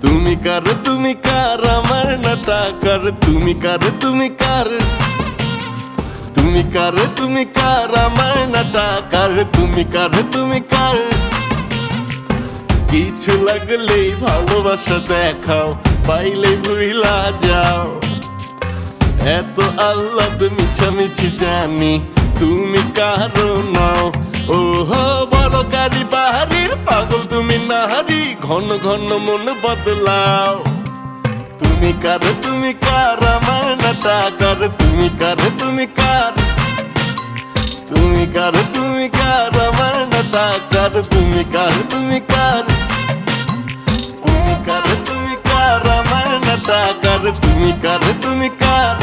তুমি কার তুমি কার? আমার নাটা কার? তুমি কার তুমি কার? তুমি কার তুমি কার? আমার নাটা কার? তুমি কার তুমি কার? কিছু লাগলেই ভালোবাসা দেখাও, পাইলে ভুইলা যাও। এত আল্লাদ মিছামিছি জানি, তুমি কারও নাও। ও হো বড় গাড়ি বাহারি। পাগল তুমি নাহারি ঘন ঘন মন বদলাও তুমি কার তুমি কার আমার না টাকার তুমি কার তুমি কার তুমি কার তুমি কার আমার না টাকার তুমি কার তুমি কার তুমি কার তুমি কার আমার না টাকার তুমি কার তুমি কার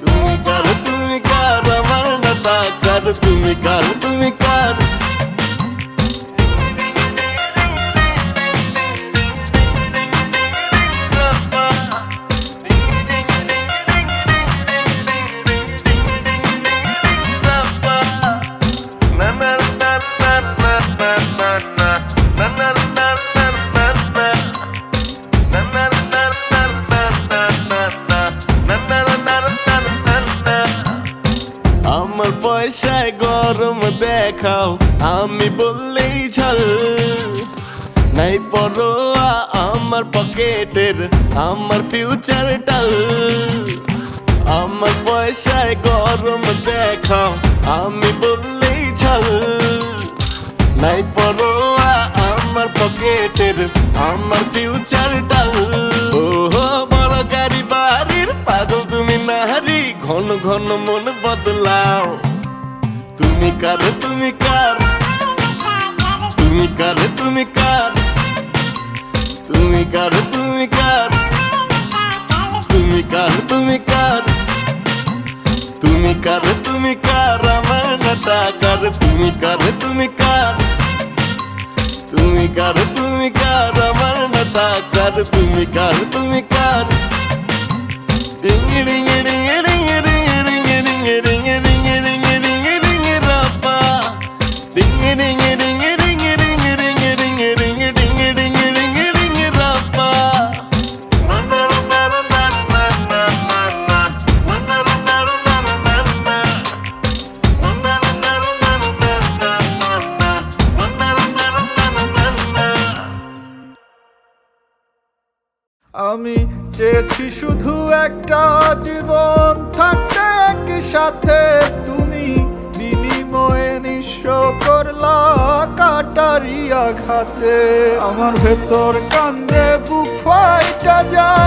তুমি কার তুমি কার আমার না টাকার তুমি কার তুমি কার আমার পয়সায় গরম দেখাও। আমি বললেই ঝাল, নাই পরোয়া আমার পকেটের, আমার ফিউচার টাল। আমার পয়সায় গরম দেখাও, আমি বললেই ঝাল, নাই পরোয়া আমার পকেটের, আমার ফিউচার ঘন ঘন মন বদলাও। তুমি কার তুমি কার? তুমি কার তুমি কার? তুমি কার তুমি কার? তুমি কার তুমি কার? তুমি কার তুমি কার? আমার না টাকার তুমি কার তুমি কার? তুমি কার তুমি কার? আমার না টাকার তুমি কার তুমি কার? রিং রিং আমি চেয়েছি শুধু একটা জীবন থাকতে একই সাথে। তুমি বিনিময়ে নিঃস্ব করলা কাটারি আঘাতে। আমার ভেতর কান্দে বুক ফাইটা তোমায়